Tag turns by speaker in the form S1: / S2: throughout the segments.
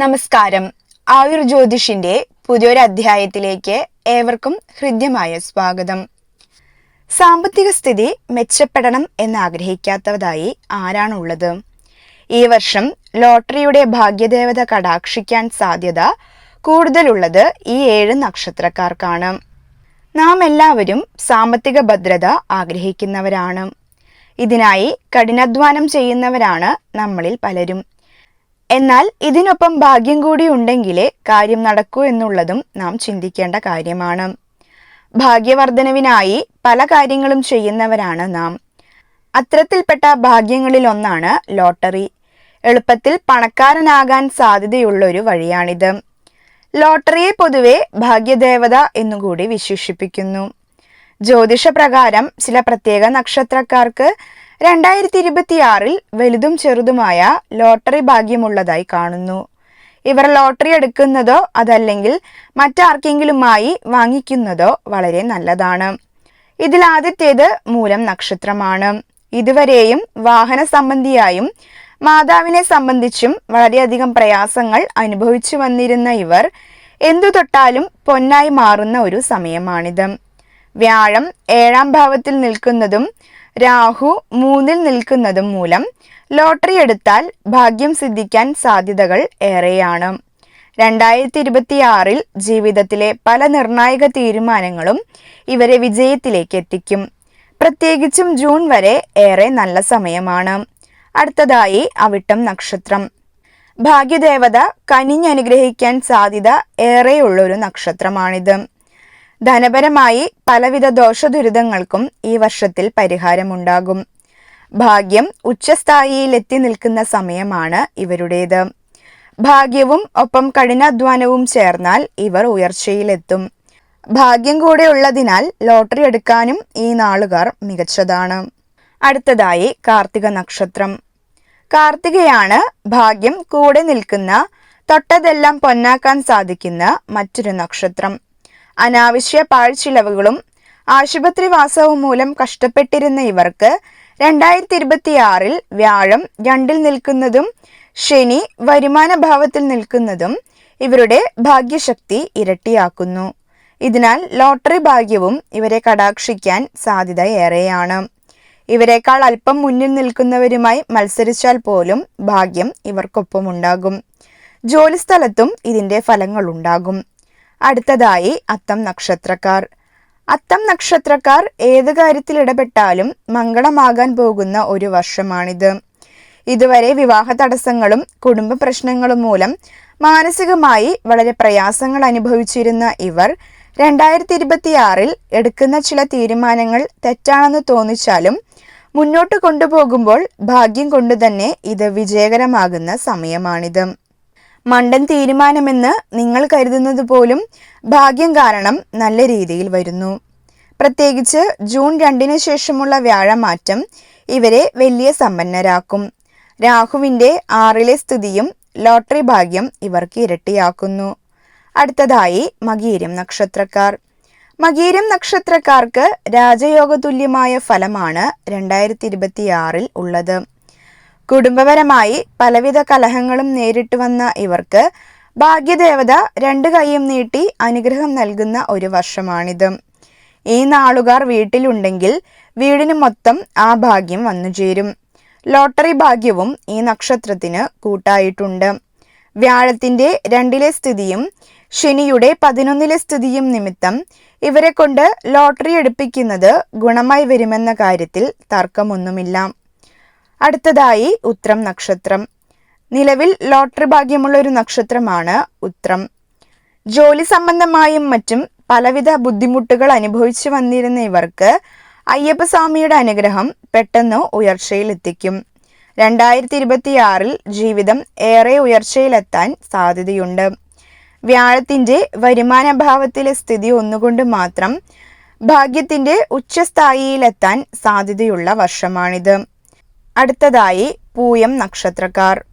S1: നമസ്കാരം. ആയുർ ജ്യോതിഷിന്റെ പുതിയൊരു അധ്യായത്തിലേക്ക് ഏവർക്കും ഹൃദ്യമായ സ്വാഗതം. സാമ്പത്തിക സ്ഥിതി മെച്ചപ്പെടണം എന്നാഗ്രഹിക്കാത്തതായി ആരാണുള്ളത്? ഈ വർഷം ലോട്ടറിയുടെ ഭാഗ്യദേവത കടാക്ഷിക്കാൻ സാധ്യത കൂടുതലുള്ളത് ഈ ഏഴ് നക്ഷത്രക്കാർക്കാണ്. നാം എല്ലാവരും സാമ്പത്തിക ഭദ്രത ആഗ്രഹിക്കുന്നവരാണ്. ഇതിനായി കഠിനാധ്വാനം ചെയ്യുന്നവരാണ് നമ്മളിൽ പലരും. എന്നാൽ ഇതിനൊപ്പം ഭാഗ്യം കൂടി ഉണ്ടെങ്കിലേ കാര്യം നടക്കൂ എന്നുള്ളതും നാം ചിന്തിക്കേണ്ട കാര്യമാണ്. ഭാഗ്യവർദ്ധനവിനായി പല കാര്യങ്ങളും ചെയ്യുന്നവരാണ് നാം. അത്തരത്തിൽപ്പെട്ട ഭാഗ്യങ്ങളിൽ ഒന്നാണ് ലോട്ടറി. എളുപ്പത്തിൽ പണക്കാരനാകാൻ സാധ്യതയുള്ള ഒരു വഴിയാണിത്. ലോട്ടറിയെ പൊതുവെ ഭാഗ്യദേവത എന്നുകൂടി വിശേഷിപ്പിക്കുന്നു. ജ്യോതിഷപ്രകാരം ചില പ്രത്യേക നക്ഷത്രക്കാർക്ക് രണ്ടായിരത്തി ഇരുപത്തിയാറിൽ വലുതും ചെറുതുമായ ലോട്ടറി ഭാഗ്യമുള്ളതായി കാണുന്നു. ഇവർ ലോട്ടറി എടുക്കുന്നതോ അതല്ലെങ്കിൽ മറ്റാർക്കെങ്കിലുമായി വാങ്ങിക്കുന്നതോ വളരെ നല്ലതാണ്. ഇതിൽ ആദ്യത്തേത് മൂലം നക്ഷത്രമാണ്. ഇതുവരെയും വാഹന സംബന്ധിയായും മാതാവിനെ സംബന്ധിച്ചും വളരെയധികം പ്രയാസങ്ങൾ അനുഭവിച്ചു വന്നിരുന്ന ഇവർ എന്തു തൊട്ടാലും പൊന്നായി മാറുന്ന ഒരു സമയമാണിത്. വ്യാഴം ഏഴാം ഭാവത്തിൽ നിൽക്കുന്നതും രാഹു മൂന്നിൽ നിൽക്കുന്നതും മൂലം ലോട്ടറി എടുത്താൽ ഭാഗ്യം സിദ്ധിക്കാൻ സാധ്യതകൾ ഏറെയാണ്. രണ്ടായിരത്തി ഇരുപത്തിയാറിൽ ജീവിതത്തിലെ പല നിർണായക തീരുമാനങ്ങളും ഇവരെ വിജയത്തിലേക്ക് എത്തിക്കും. പ്രത്യേകിച്ചും ജൂൺ വരെ ഏറെ നല്ല സമയമാണ്. അടുത്തതായി അവിട്ടം നക്ഷത്രം. ഭാഗ്യദേവത കനിഞ്ഞനുഗ്രഹിക്കാൻ സാധ്യത ഏറെയുള്ള ഒരു നക്ഷത്രമാണിത്. ധനപരമായി പലവിധ ദോഷദുരിതങ്ങൾക്കും ഈ വർഷത്തിൽ പരിഹാരമുണ്ടാകും. ഭാഗ്യം ഉച്ചസ്ഥായിയിൽ എത്തി നിൽക്കുന്ന സമയമാണ് ഇവരുടേത്. ഭാഗ്യവും ഒപ്പം കഠിനാധ്വാനവും ചേർന്നാൽ ഇവർ ഉയർച്ചയിലെത്തും. ഭാഗ്യം കൂടെ ഉള്ളതിനാൽ ലോട്ടറി എടുക്കാനും ഈ നാളുകാർ മികച്ചതാണ്. അടുത്തതായി കാർത്തിക നക്ഷത്രം. കാർത്തികയാണ് ഭാഗ്യം കൂടെ നിൽക്കുന്ന തൊട്ടതെല്ലാം പൊന്നാക്കാൻ സാധിക്കുന്ന മറ്റൊരു നക്ഷത്രം. അനാവശ്യ പാഴ്ചിലവുകളും ആശുപത്രിവാസവും മൂലം കഷ്ടപ്പെട്ടിരുന്ന ഇവർക്ക് രണ്ടായിരത്തി ഇരുപത്തിയാറിൽ വ്യാഴം രണ്ടിൽ നിൽക്കുന്നതും ശനി വരുമാന ഭാവത്തിൽ നിൽക്കുന്നതും ഇവരുടെ ഭാഗ്യശക്തി ഇരട്ടിയാക്കുന്നു. ഇതിനാൽ ലോട്ടറി ഭാഗ്യവും ഇവരെ കടാക്ഷിക്കാൻ സാധ്യത ഏറെയാണ്. ഇവരെക്കാൾ അല്പം മുന്നിൽ നിൽക്കുന്നവരുമായി മത്സരിച്ചാൽ പോലും ഭാഗ്യം ഇവർക്കൊപ്പമുണ്ടാകും. ജോലിസ്ഥലത്തും ഇതിന്റെ ഫലങ്ങളുണ്ടാകും. അടുത്തതായി അത്തം നക്ഷത്രക്കാർ. അത്തം നക്ഷത്രക്കാർ ഏത് കാര്യത്തിൽ ഇടപെട്ടാലും മംഗളമാകാൻ പോകുന്ന ഒരു വർഷമാണിത്. ഇതുവരെ വിവാഹ തടസ്സങ്ങളും കുടുംബ പ്രശ്നങ്ങളും മൂലം മാനസികമായി വളരെ പ്രയാസങ്ങൾ അനുഭവിച്ചിരുന്ന ഇവർ രണ്ടായിരത്തി ഇരുപത്തിയാറിൽ എടുക്കുന്ന ചില തീരുമാനങ്ങൾ തെറ്റാണെന്ന് തോന്നിച്ചാലും മുന്നോട്ട് കൊണ്ടുപോകുമ്പോൾ ഭാഗ്യം കൊണ്ടുതന്നെ ഇത് വിജയകരമാകുന്ന സമയമാണിത്. മണ്ടൻ തീരുമാനമെന്ന് നിങ്ങൾ കരുതുന്നത് പോലും ഭാഗ്യം കാരണം നല്ല രീതിയിൽ വരുന്നു. പ്രത്യേകിച്ച് ജൂൺ രണ്ടിന് ശേഷമുള്ള വ്യാഴമാറ്റം ഇവരെ വലിയ സമ്പന്നരാക്കും. രാഹുവിന്റെ ആറിലെ സ്ഥിതിയും ലോട്ടറി ഭാഗ്യം ഇവർക്ക് ഇരട്ടിയാക്കുന്നു. അടുത്തതായി മകീരം നക്ഷത്രക്കാർ. മകീരം നക്ഷത്രക്കാർക്ക് രാജയോഗ തുല്യമായ ഫലമാണ് രണ്ടായിരത്തി ഇരുപത്തിയാറിൽ ഉള്ളത്. കുടുംബപരമായി പലവിധ കലഹങ്ങളും നേരിട്ട് വന്ന ഇവർക്ക് ഭാഗ്യദേവത രണ്ട് കൈയും നീട്ടി അനുഗ്രഹം നൽകുന്ന ഒരു വർഷമാണിത്. ഈ നാളുകാർ വീട്ടിലുണ്ടെങ്കിൽ വീടിന് മൊത്തം ആ ഭാഗ്യം വന്നു ചേരും. ലോട്ടറി ഭാഗ്യവും ഈ നക്ഷത്രത്തിന് കൂട്ടായിട്ടുണ്ട്. വ്യാഴത്തിന്റെ രണ്ടിലെ സ്ഥിതിയും ശനിയുടെ പതിനൊന്നിലെ സ്ഥിതിയും നിമിത്തം ഇവരെ കൊണ്ട് ലോട്ടറി എടുപ്പിക്കുന്നത് ഗുണമായി വരുമെന്ന കാര്യത്തിൽ തർക്കമൊന്നുമില്ല. അടുത്തതായി ഉത്രം നക്ഷത്രം. നിലവിൽ ലോട്ടറി ഭാഗ്യമുള്ള ഒരു നക്ഷത്രമാണ് ഉത്രം. ജോലി സംബന്ധമായും മറ്റും പലവിധ ബുദ്ധിമുട്ടുകൾ അനുഭവിച്ചു വന്നിരുന്ന ഇവർക്ക് അയ്യപ്പസ്വാമിയുടെ അനുഗ്രഹം പെട്ടെന്ന് ഉയർച്ചയിലെത്തിക്കും. രണ്ടായിരത്തി ഇരുപത്തിയാറിൽ ജീവിതം ഏറെ ഉയർച്ചയിലെത്താൻ സാധ്യതയുണ്ട്. വ്യാഴത്തിന്റെ വരുമാനഭാവത്തിലെ സ്ഥിതി ഒന്നുകൊണ്ട് മാത്രം ഭാഗ്യത്തിന്റെ ഉച്ചസ്ഥായിയിലെത്താൻ സാധ്യതയുള്ള വർഷമാണിത്. അടുത്തതായി പൂയം നക്ഷത്രക്കാർ.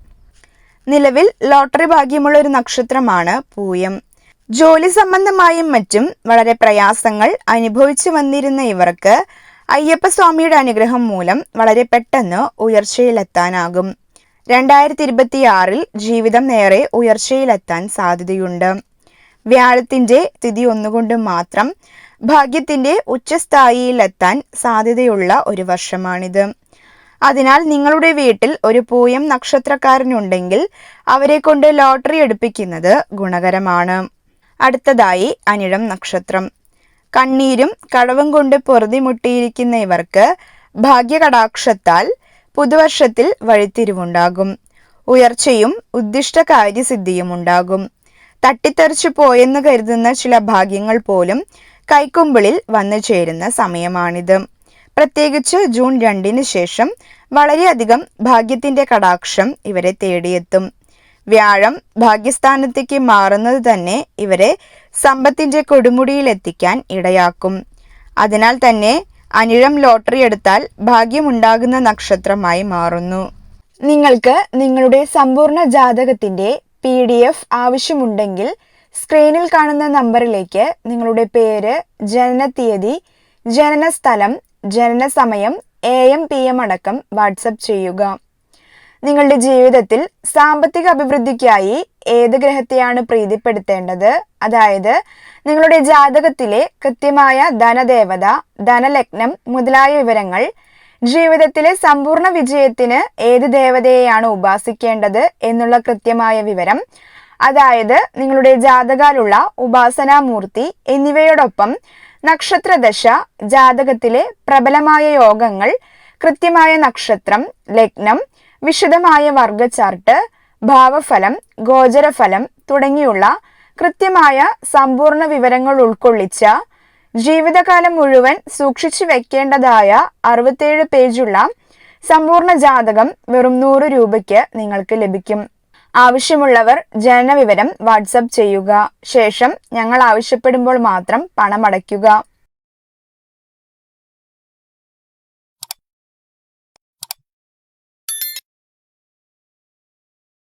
S1: നിലവിൽ ലോട്ടറി ഭാഗ്യമുള്ള ഒരു നക്ഷത്രമാണ് പൂയം. ജോലി സംബന്ധമായും മറ്റും വളരെ പ്രയാസങ്ങൾ അനുഭവിച്ചു വന്നിരുന്ന ഇവർക്ക് അയ്യപ്പസ്വാമിയുടെ അനുഗ്രഹം മൂലം വളരെ പെട്ടെന്ന് ഉയർച്ചയിലെത്താനാകും. രണ്ടായിരത്തി ഇരുപത്തിയാറിൽ ജീവിതം നേരെ ഉയർച്ചയിലെത്താൻ സാധ്യതയുണ്ട്. വ്യാഴത്തിന്റെ സ്ഥിതി ഒന്നുകൊണ്ട് മാത്രം ഭാഗ്യത്തിന്റെ ഉച്ചസ്ഥായിയിലെത്താൻ സാധ്യതയുള്ള ഒരു വർഷമാണിത്. അതിനാൽ നിങ്ങളുടെ വീട്ടിൽ ഒരു പൂയം നക്ഷത്രക്കാരനുണ്ടെങ്കിൽ അവരെ കൊണ്ട് ലോട്ടറി എടുപ്പിക്കുന്നത് ഗുണകരമാണ്. അടുത്തതായി അനിഴം നക്ഷത്രം. കണ്ണീരും കടവും കൊണ്ട് പൊറുതിമുട്ടിയിരിക്കുന്ന ഇവർക്ക് ഭാഗ്യകടാക്ഷത്താൽ പുതുവർഷത്തിൽ വഴിത്തിരിവുണ്ടാകും. ഉയർച്ചയും ഉദ്ദിഷ്ട കാര്യസിദ്ധിയും ഉണ്ടാകും. തട്ടിത്തെറിച്ചു പോയെന്ന് കരുതുന്ന ചില ഭാഗ്യങ്ങൾ പോലും കൈക്കുമ്പിളിൽ വന്നു ചേരുന്ന സമയമാണിത്. പ്രത്യേകിച്ച് ജൂൺ രണ്ടിന് ശേഷം വളരെയധികം ഭാഗ്യത്തിന്റെ കടാക്ഷം ഇവരെ തേടിയെത്തും. വ്യാഴം ഭാഗ്യസ്ഥാനത്തേക്ക് മാറുന്നത് തന്നെ ഇവരെ സമ്പത്തിന്റെ കൊടുമുടിയിലെത്തിക്കാൻ ഇടയാക്കും. അതിനാൽ തന്നെ അനിഴം ലോട്ടറി എടുത്താൽ ഭാഗ്യമുണ്ടാകുന്ന നക്ഷത്രമായി മാറുന്നു. നിങ്ങൾക്ക് നിങ്ങളുടെ സമ്പൂർണ ജാതകത്തിന്റെ പി ഡി എഫ് ആവശ്യമുണ്ടെങ്കിൽ സ്ക്രീനിൽ കാണുന്ന നമ്പറിലേക്ക് നിങ്ങളുടെ പേര് ജനനത്തീയതി ജനനസ്ഥലം ജനനസമയം എ എം പി എം അടക്കം വാട്സപ്പ് ചെയ്യുക. നിങ്ങളുടെ ജീവിതത്തിൽ സാമ്പത്തിക അഭിവൃദ്ധിക്കായി ഏത് ഗ്രഹത്തെയാണ് പ്രീതിപ്പെടുത്തേണ്ടത്? അതായത് നിങ്ങളുടെ ജാതകത്തിലെ കൃത്യമായ ധനദേവത ധനലഗ്നം മുതലായ വിവരങ്ങൾ ജീവിതത്തിലെ സമ്പൂർണ വിജയത്തിന് ഏത് ദേവതയെയാണ് ഉപാസിക്കേണ്ടത് എന്നുള്ള കൃത്യമായ വിവരം അതായത് നിങ്ങളുടെ ജാതകാലുള്ള ഉപാസനാമൂർത്തി എന്നിവയോടൊപ്പം നക്ഷത്രദശ ജാതകത്തിലെ പ്രബലമായ യോഗങ്ങൾ കൃത്യമായ നക്ഷത്രം ലഗ്നം വിശദമായ വർഗ ചാർട്ട് ഭാവഫലം ഗോചരഫലം തുടങ്ങിയുള്ള കൃത്യമായ സമ്പൂർണ വിവരങ്ങൾ ഉൾക്കൊള്ളിച്ച ജീവിതകാലം മുഴുവൻ സൂക്ഷിച്ചു വെക്കേണ്ടതായ അറുപത്തേഴ് പേജുള്ള സമ്പൂർണ ജാതകം വെറും നൂറ് രൂപയ്ക്ക് നിങ്ങൾക്ക് ലഭിക്കും. ആവശ്യമുള്ളവർ ജനനവിവരം വാട്സപ്പ് ചെയ്യുക. ശേഷം ഞങ്ങൾ ആവശ്യപ്പെടുമ്പോൾ മാത്രം പണമടയ്ക്കുക.